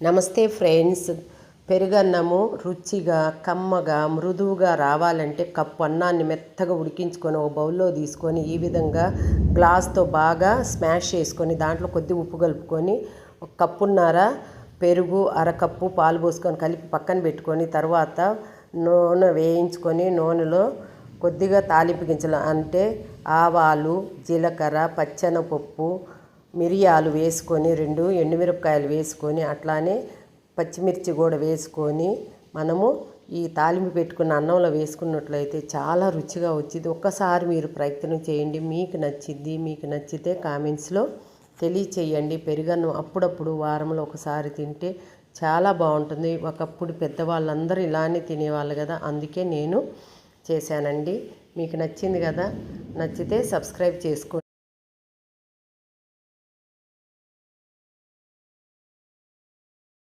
నమస్తే ఫ్రెండ్స్. పెరుగన్నము రుచిగా కమ్మగా మృదువుగా రావాలంటే కప్పు అన్నాన్ని మెత్తగా ఉడికించుకొని ఒక బౌల్లో తీసుకొని ఈ విధంగా గ్లాస్తో బాగా స్మాష్ చేసుకొని దాంట్లో కొద్ది ఉప్పు కలుపుకొని ఒక కప్పున్నర పెరుగు అరకప్పు పాలు పోసుకొని కలిపి పక్కన పెట్టుకొని తర్వాత నూనె వేయించుకొని నూనెలో కొద్దిగా తాలింపు గింజలు అంటే ఆవాలు జీలకర్ర పచ్చెనపప్పు మిరియాలు వేసుకొని రెండు ఎండుమిరపకాయలు వేసుకొని అట్లానే పచ్చిమిర్చి కూడా వేసుకొని మనము ఈ తాలింపు పెట్టుకున్న అన్నంలో వేసుకున్నట్లయితే చాలా రుచిగా వచ్చింది. ఒక్కసారి మీరు ప్రయత్నం చేయండి. మీకు నచ్చింది మీకు నచ్చితే కామెంట్స్లో తెలియచేయండి. పెరుగన్నం అప్పుడప్పుడు వారంలో ఒకసారి తింటే చాలా బాగుంటుంది. ఒకప్పుడు పెద్దవాళ్ళందరూ ఇలానే తినేవాళ్ళు కదా అందుకే నేను చేశానండి. మీకు నచ్చింది కదా నచ్చితే సబ్స్క్రైబ్ చేసుకోండి.